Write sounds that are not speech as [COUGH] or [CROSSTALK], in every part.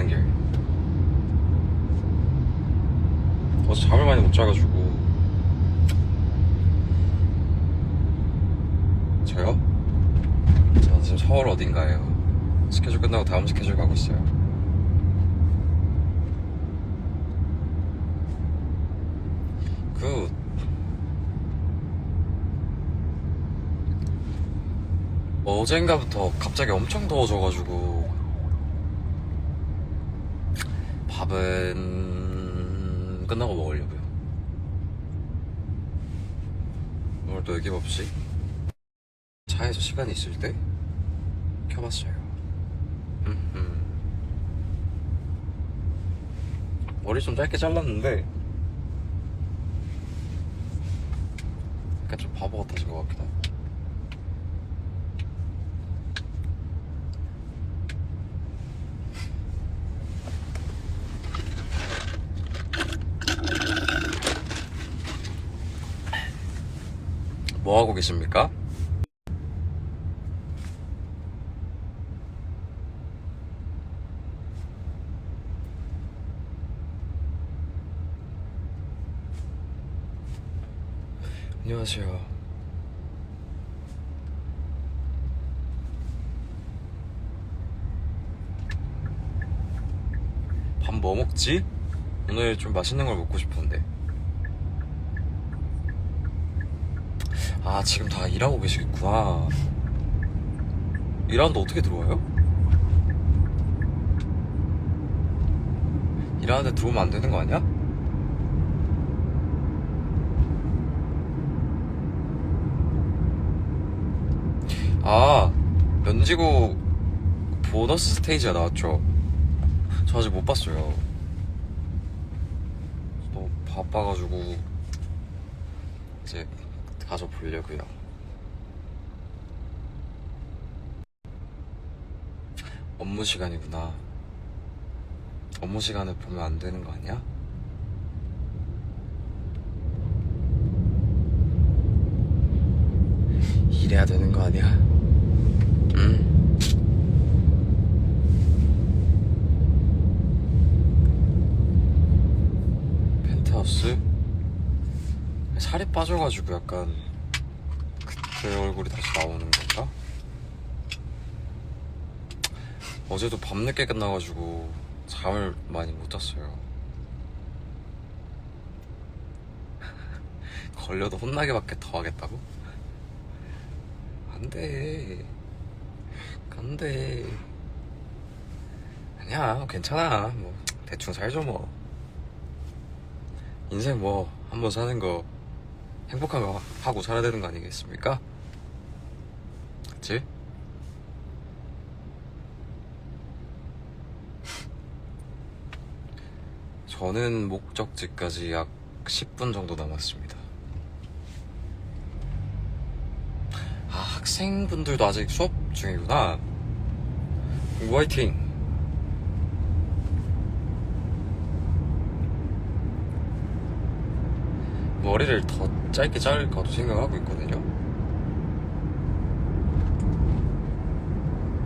가는 길. 어제 잠을 많이 못 자가지고. 저요? 저 지금 서울 어딘가에요. 스케줄 끝나고 다음 스케줄 가고 있어요. 그 어젠가부터 갑자기 엄청 더워져가지고 밥은 끝나고 먹으려고요. 오늘도 여김없이 차에서 시간이 있을 때 켜봤어요. 머리 좀 짧게 잘랐는데 약간 좀 바보 같아진 것 같기도 하고. 뭐 하고 계십니까? 안녕하세요. 밥 뭐 먹지? 오늘 좀 맛있는 걸 먹고 싶은데. 아, 지금 다 일하고 계시겠구나. 일하는데 어떻게 들어와요? 일하는데 들어오면 안 되는 거 아니야? 아, 면지고 보너스 스테이지가 나왔죠. 저 아직 못 봤어요. 너무 바빠가지고 이제 가서 보려고요. 업무 시간이구나. 업무 시간에 보면 안 되는 거 아니야? 일해야 되는 거 아니야? 응? 펜트하우스? 살이 빠져가지고 약간 그때 얼굴이 다시 나오는 건가? 어제도 밤늦게 끝나가지고 잠을 많이 못 잤어요. [LAUGHS] 걸려도 혼나게밖에 더 하겠다고? 안 돼. 안 돼. 아니야, 괜찮아. 뭐, 대충 살죠, 뭐. 인생 뭐, 한 번 사는 거, 행복한 거 하고 살아야 되는 거 아니겠습니까? 그치? 저는 목적지까지 약 10분 정도 남았습니다. 아, 학생분들도 아직 수업 중이구나. 화이팅! 머리를 더 짧게 자를까도 생각하고 있거든요.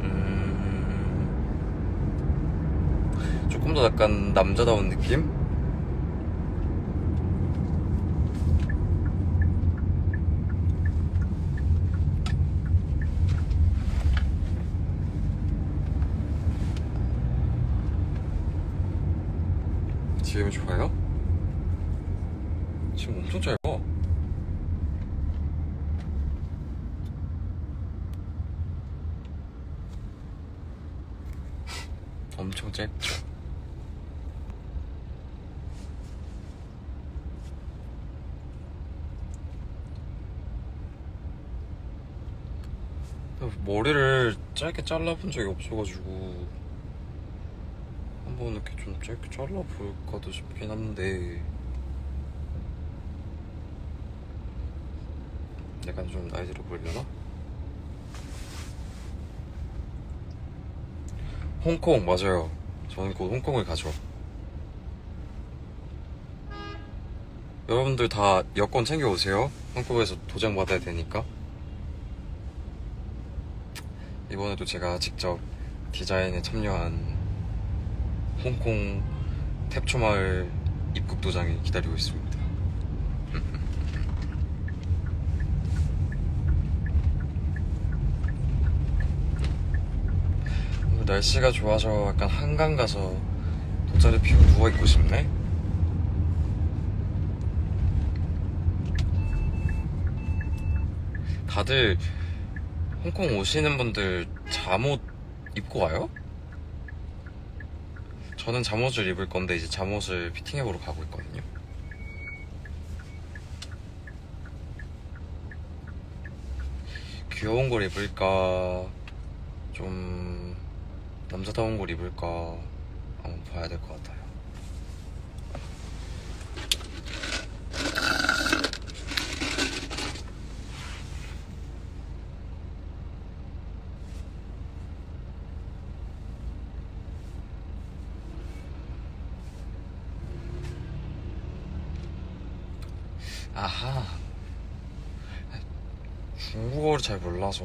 음, 조금 더 약간 남자다운 느낌? 지금 좋아요? 지금 엄청 짧아. [LAUGHS] 엄청 짧죠. 머리를 짧게 잘라본 적이 없어가지고 한번 이렇게 좀 짧게 잘라볼까도 싶긴 한데 약간 좀 나이 들어 보이려나? 홍콩 맞아요. 저는 곧 홍콩을 가죠. 여러분들 다 여권 챙겨 오세요. 홍콩에서 도장 받아야 되니까. 이번에도 제가 직접 디자인에 참여한 홍콩 탭초마을 입국 도장이 기다리고 있습니다. 오늘 날씨가 좋아서 약간 한강 가서 돗자리 피고 누워 있고 싶네. 다들 홍콩 오시는 분들 잠옷 입고 와요? 저는 잠옷을 입을 건데 이제 잠옷을 피팅해보러 가고 있거든요. 귀여운 걸 입을까, 좀 남자다운 걸 입을까 한번 봐야 될 것 같아요. 아하. 중국어를 잘 몰라서.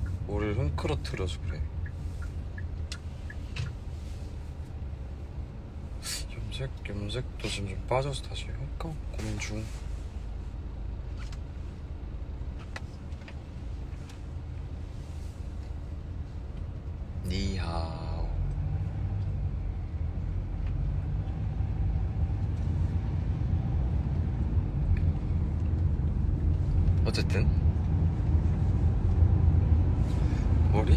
머리를 헝클어트려서 그래. 염색, 염색도 지금 좀 빠져서 다시 할까? 고민 중. 니하오. 어쨌든 머리?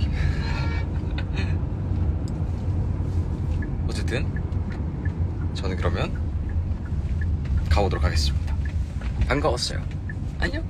어쨌든 저는 그러면 가보도록 하겠습니다. 반가웠어요. 안녕.